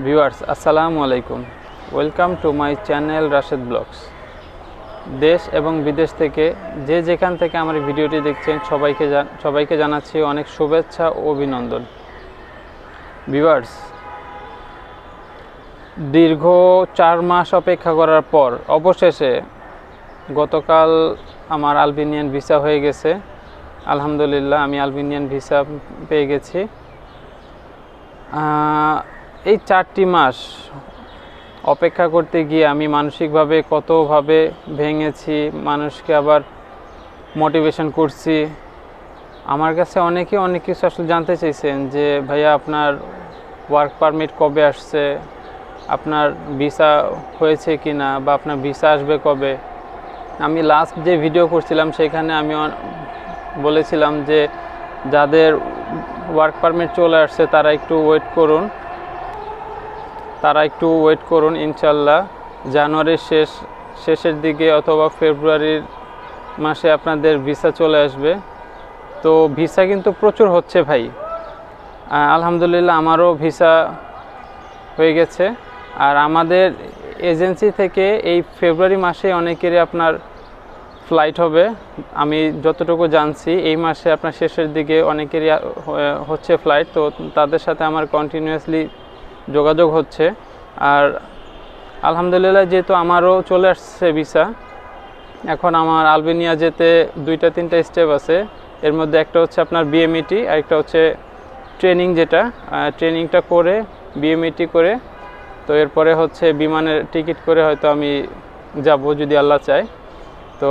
Viewers, আসসালামু আলাইকুম। Welcome to my channel Rashed vlogs. দেশ এবং বিদেশ থেকে যে যেখান থেকে আমার ভিডিওটি দেখছেন, সবাইকে সবাইকে জানাচ্ছি অনেক শুভেচ্ছা ও অভিনন্দন। ভিউয়ার্স, দীর্ঘ চার মাস অপেক্ষা করার পর, অবশেষে গতকাল আমার আলবেনিয়ান ভিসা হয়ে গেছে। আলহামদুলিল্লাহ, আমি আলবেনিয়ান ভিসা পেয়ে গেছি। এই চারটি মাস অপেক্ষা করতে গিয়ে আমি মানসিকভাবে কতভাবে ভেঙেছি, মানুষকে আবার মোটিভেশন করছি। আমার কাছে অনেকে অনেক কিছু আসলে জানতে চাইছেন যে, ভাইয়া, আপনার ওয়ার্ক পারমিট কবে আসছে? আপনার ভিসা হয়েছে কি না বা আপনার ভিসা আসবে কবে? আমি লাস্ট যে ভিডিও করছিলাম, সেখানে আমি বলেছিলাম যে, যাদের ওয়ার্ক পারমিট চলে আসছে, তারা একটু ওয়েট করুন। তারা একটু ওয়েট করুন, ইনশাল্লাহ। জানুয়ারির শেষ, শেষের দিকে অথবা ফেব্রুয়ারির মাসে আপনাদের ভিসা চলে আসবে। তো ভিসা কিন্তু প্রচুর হচ্ছে ভাই। আলহামদুলিল্লাহ আমারও ভিসা হয়ে গেছে। আর আমাদের এজেন্সি থেকে এই ফেব্রুয়ারি মাসে অনেকেরই আপনার ফ্লাইট হবে। আমি যতটুকু জানছি, এই মাসে আপনার শেষের দিকে অনেকেরই হচ্ছে ফ্লাইট তো তাদের সাথে আমার কন্টিনিউয়াসলি যোগাযোগ হচ্ছে। আর আলহামদুলিল্লাহ যেহেতু আমারও চলে আসছে ভিসা, এখন আমার আলবেনিয়া যেতে দুইটা, তিনটা স্টেপ আছে। এর মধ্যে একটা হচ্ছে আপনার বিএমইটি আর একটা হচ্ছে ট্রেনিং যেটা। ট্রেনিংটা করে বিএমইটি করে, তো এরপরে হচ্ছে বিমানের টিকিট করে হয়তো আমি যাব যদি আল্লাহ চায়। তো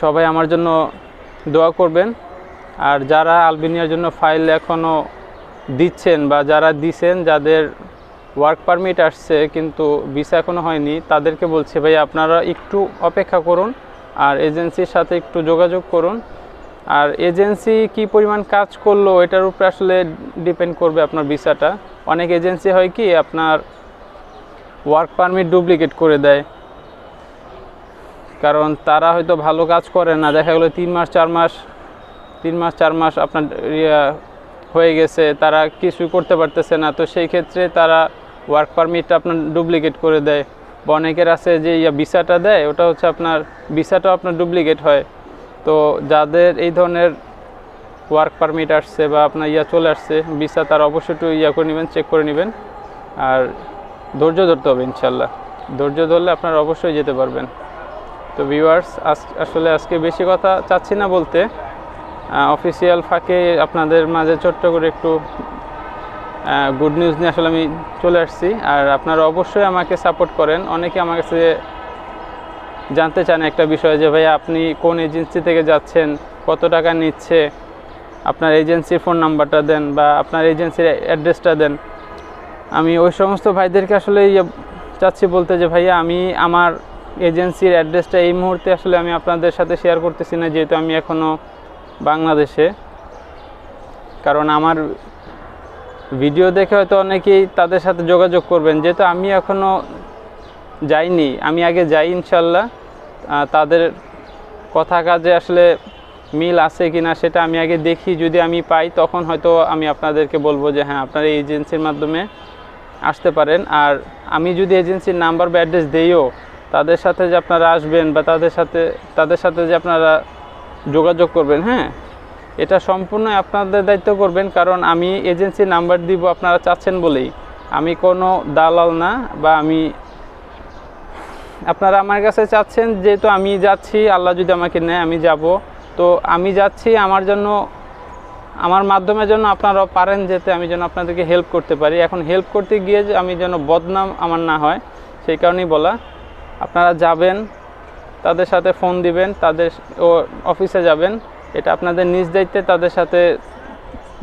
সবাই আমার জন্য দোয়া করবেন। আর যারা আলবেনিয়ার জন্য ফাইল এখনও দিচ্ছেন বা যারা দিছেন, যাদের ওয়ার্ক পারমিট আসছে কিন্তু ভিসা এখনও হয়নি, তাদেরকে বলছি, ভাই, আপনারা একটু অপেক্ষা করুন আর এজেন্সির সাথে একটু যোগাযোগ করুন। আর এজেন্সি কি পরিমাণ কাজ করল, এটার উপরে আসলে ডিপেন্ড করবে আপনার ভিসাটা অনেক এজেন্সি হয় কি, আপনার ওয়ার্ক পারমিট ডুপ্লিকেট করে দেয়। কারণ তারা হয়তো ভালো কাজ করে না, দেখা গেলো তিন মাস, চার মাস, তিন মাস, চার মাস আপনার হয়ে গেছে, তারা কিছু করতে পারতেছে না। তো সেই ক্ষেত্রে তারা ওয়ার্ক পারমিটটা আপনার ডুপ্লিকেট করে দেয়। বা অনেকের আছে যে ইয়া ভিসাটা দেয়, ওটা হচ্ছে আপনার, ভিসাটাও আপনার ডুপ্লিকেট হয়। তো যাদের এই ধরনের ওয়ার্ক পারমিট আসছে বা আপনার ইয়া চলে আসছে, ভিসা তারা অবশ্যই একটু ইয়া করে নেবেন চেক করে নেবেন। আর ধৈর্য ধরতে হবে ইনশাল্লাহ। ধৈর্য ধরলে আপনারা অবশ্যই যেতে পারবেন। তো ভিউয়ার্স আসলে আজকে বেশি কথা চাচ্ছি না বলতে। অফিসিয়াল ফাঁকে আপনাদের মাঝে ছোট্ট করে একটু গুড নিউজ নিয়ে আসলে আমি চলে আসছি। আর আপনারা অবশ্যই আমাকে সাপোর্ট করেন। অনেকে আমার কাছে জানতে চান একটা বিষয় যে ভাই আপনি কোন এজেন্সি থেকে যাচ্ছেন? কত টাকা নিচ্ছে? আপনার এজেন্সির ফোন নাম্বারটা দেন বা আপনার এজেন্সির অ্যাড্রেসটা দেন। আমি ওই সমস্ত ভাইদেরকে আসলে ইয়ে চাচ্ছি বলতে যে, ভাইয়া, আমি আমার এজেন্সির অ্যাড্রেসটা এই মুহূর্তে আসলে আমি আপনাদের সাথে শেয়ার করতেছি না। যেহেতু আমি এখনও বাংলাদেশে। কারণ আমার ভিডিও দেখে হয়তো অনেকেই তাদের সাথে যোগাযোগ করবেন। যেহেতু আমি এখনও যাইনি, আমি আগে যাই ইনশাল্লাহ। তাদের কথা কাজে আসলে মিল আছে কি না সেটা আমি আগে দেখি। যদি আমি পাই, তখন হয়তো আমি আপনাদেরকে বলব যে হ্যাঁ আপনার এই এজেন্সির মাধ্যমে আসতে পারেন। আর আমি যদি এজেন্সির নাম্বার বা অ্যাড্রেস দিইও, তাদের সাথে যে আপনারা আসবেন বা তাদের সাথে তাদের সাথে যে আপনারা যোগাযোগ করবেন হ্যাঁ? এটা সম্পূর্ণ আপনাদের দায়িত্ব করবেন, কারণ আমি এজেন্সির নাম্বার দিব, আপনারা চাচ্ছেন বলেই। আমি কোনো দালাল না, বা আমি আপনারা আমার কাছে চাচ্ছেন, যেহেতু আমি যাচ্ছি, আল্লাহ যদি আমাকে নেয়, আমি যাব। তো আমি যাচ্ছি আমার জন্য, আমার মাধ্যমে যেন আপনারা পারেন, যেতে আমি যেন আপনাদেরকে হেল্প করতে পারি। এখন হেল্প করতে গিয়ে আমি যেন বদনাম আমার না হয়, সেই কারণেই বলা। আপনারা যাবেন তাদের সাথে ফোন দিবেন, তাদের ও অফিসে যাবেন, এটা আপনাদের নিজ দায়িত্বে তাদের সাথে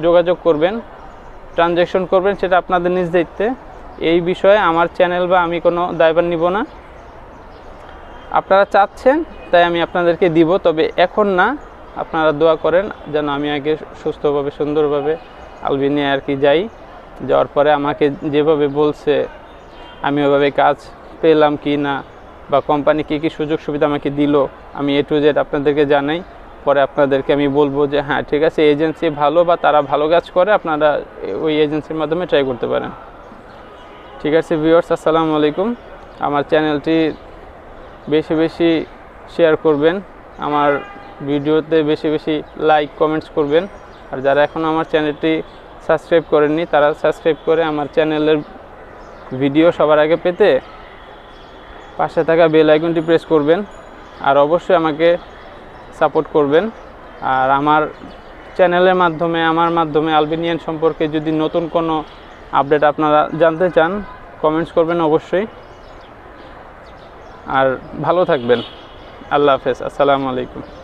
যোগাযোগ করবেন ট্রানজ্যাকশন করবেন, সেটা আপনাদের নিজ দায়িত্বে। এই বিষয়ে আমার চ্যানেল বা আমি কোনো দায়ভার নিব না। আপনারা চাচ্ছেন, তাই আমি আপনাদেরকে দিব, তবে এখন না, আপনারা দোয়া করেন যেন আমি আগে সুস্থভাবে, সুন্দরভাবে আলবিনিয়া আর কি যাই। যাওয়ার পরে আমাকে যেভাবে বলছে, আমি ওভাবে কাজ পেলাম কি না বা কোম্পানি কী কী সুযোগ সুবিধা আমাকে দিল, আমি এ টু জেড আপনাদেরকে জানাই। পরে আপনাদেরকে আমি বলব যে হ্যাঁ ঠিক আছে, এজেন্সি ভালো বা তারা ভালো কাজ করে, আপনারা ওই এজেন্সির মাধ্যমে ট্রাই করতে পারেন। ঠিক আছে ভিউয়ার্স আসসালামু আলাইকুম। আমার চ্যানেলটি বেশি বেশি শেয়ার করবেন, আমার ভিডিওতে বেশি বেশি লাইক কমেন্টস করবেন। আর যারা এখন আমার চ্যানেলটি সাবস্ক্রাইব করেননি, তারা সাবস্ক্রাইব করে আমার চ্যানেলের ভিডিও সবার আগে পেতে পাশে থাকা বেল আইকনটি প্রেস করবেন আর অবশ্যই আমাকে সাপোর্ট করবেন। আর আমার চ্যানেলের মাধ্যমে, আমার মাধ্যমে আলবেনিয়ান সম্পর্কে যদি নতুন কোনো আপডেট আপনারা জানতে চান কমেন্টস করবেন অবশ্যই। আর ভালো থাকবেন। আল্লাহ হাফেজ। আসসালামু আলাইকুম।